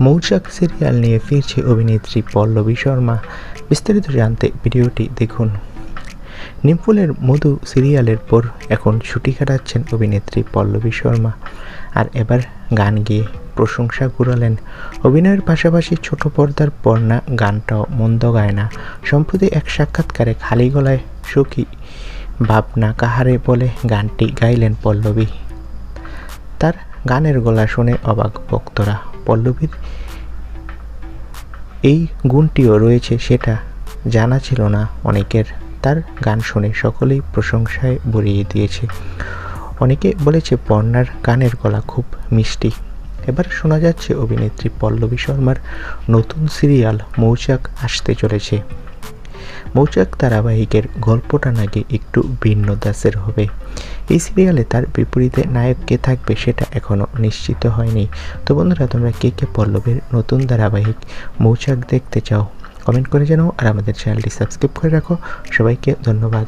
মৌচাক সিরিয়াল নিয়ে ফিরছে অভিনেত্রী পল্লবী শর্মা। বিস্তারিত জানতে ভিডিওটি দেখুন। নিমফুলের মধু সিরিয়ালের পর এখন ছুটি কাটাচ্ছেন অভিনেত্রী পল্লবী শর্মা। আর এবার গান গেয়ে প্রশংসা কুড়ালেন। অভিনয়ের পাশাপাশি ছোট পর্দার পর্ণা গানটাও মন্দ গায় না। সম্প্রতি এক সাক্ষাৎকারে খালি গলায় সুখী ভাবনা কাহারে বলে গানটি গাইলেন পল্লবী। তার গানের গলা শুনে অবাক ভক্তরা। পল্লবীর। এই গুণটিও রয়েছে সেটা জানা ছিল না অনেকের। তার গান শুনে সকলেই প্রশংসায় ভরিয়ে দিয়েছে। অনেকে বলেছে পর্ণার গানের গলা খুব মিষ্টি। এবার শোনা যাচ্ছে অভিনেত্রী পল্লবী শর্মার নতুন সিরিয়াল মৌচাক আসতে চলেছে। মৌচাক ধারাবাহিকের গল্পটা নাকি একটু ভিন্ন দাসের হবে। এই সিরিয়ালে তার বিপরীতে নায়ক কে থাকবে সেটা এখনও নিশ্চিত হয়নি। তো বন্ধুরা, তোমরা কে কে পল্লবের নতুন ধারাবাহিক মৌচাক দেখতে চাও? কমেন্ট করে জানাও আর আমাদের চ্যানেলটি সাবস্ক্রাইব করে রাখো। সবাইকে ধন্যবাদ।